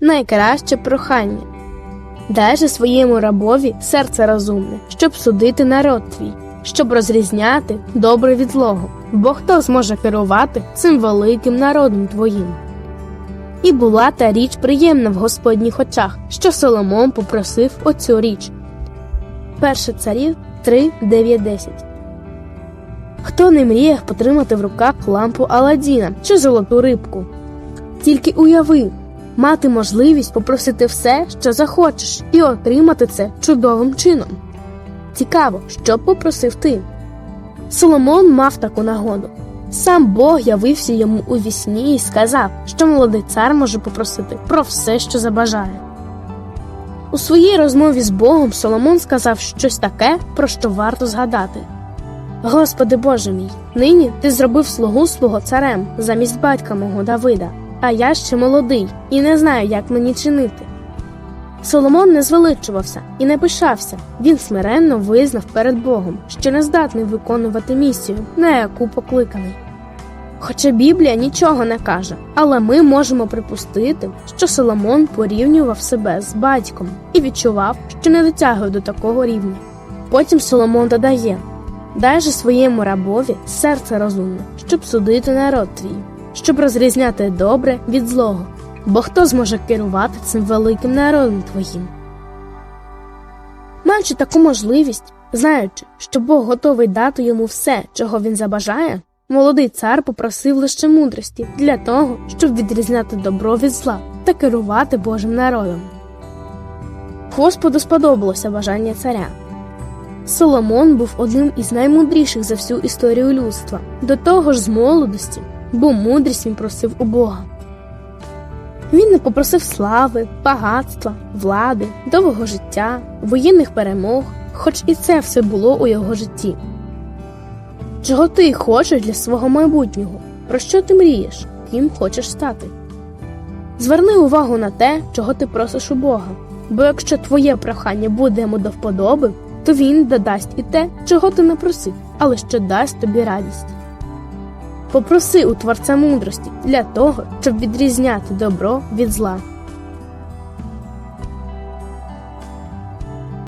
найкраще прохання. Дай же своєму рабові серце розумне, щоб судити народ твій, щоб розрізняти добре від злого, бо хто зможе керувати цим великим народом твоїм? І була та річ приємна в Господніх очах, що Соломон попросив оцю річ. Перше царів 3, 9, 10 Хто не мріяв потримати в руках лампу Аладдіна чи золоту рибку? Тільки уяви, мати можливість попросити все, що захочеш, і отримати це чудовим чином. Цікаво, що попросив ти. Соломон мав таку нагоду. Сам Бог явився йому у вісні і сказав, що молодий цар може попросити про все, що забажає. У своїй розмові з Богом Соломон сказав щось таке, про що варто згадати. Господи Боже мій, нині ти зробив слугу свого царем замість батька мого Давида, а я ще молодий і не знаю, як мені чинити. Соломон не звеличувався і не пишався, він смиренно визнав перед Богом, що не здатний виконувати місію, на яку покликаний. Хоча Біблія нічого не каже, але ми можемо припустити, що Соломон порівнював себе з батьком і відчував, що не дотягує до такого рівня. Потім Соломон додає Дай же своєму рабові серце розумне, щоб судити народ твій, щоб розрізняти добре від злого, бо хто зможе керувати цим великим народом твоїм? Маючи таку можливість, знаючи, що Бог готовий дати йому все, чого він забажає, молодий цар попросив лише мудрості для того, щоб відрізняти добро від зла та керувати Божим народом. Господу сподобалося бажання царя. Соломон був одним із наймудріших за всю історію людства, до того ж з молодості, бо мудрість він просив у Бога. Він не попросив слави, багатства, влади, довгого життя, воєнних перемог, хоч і це все було у його житті. Чого ти хочеш для свого майбутнього? Про що ти мрієш? Ким хочеш стати? Зверни увагу на те, чого ти просиш у Бога, бо якщо твоє прохання буде йому до вподоби, то він додасть і те, чого ти не просив, але що дасть тобі радість. Попроси у Творця мудрості для того, щоб відрізняти добро від зла.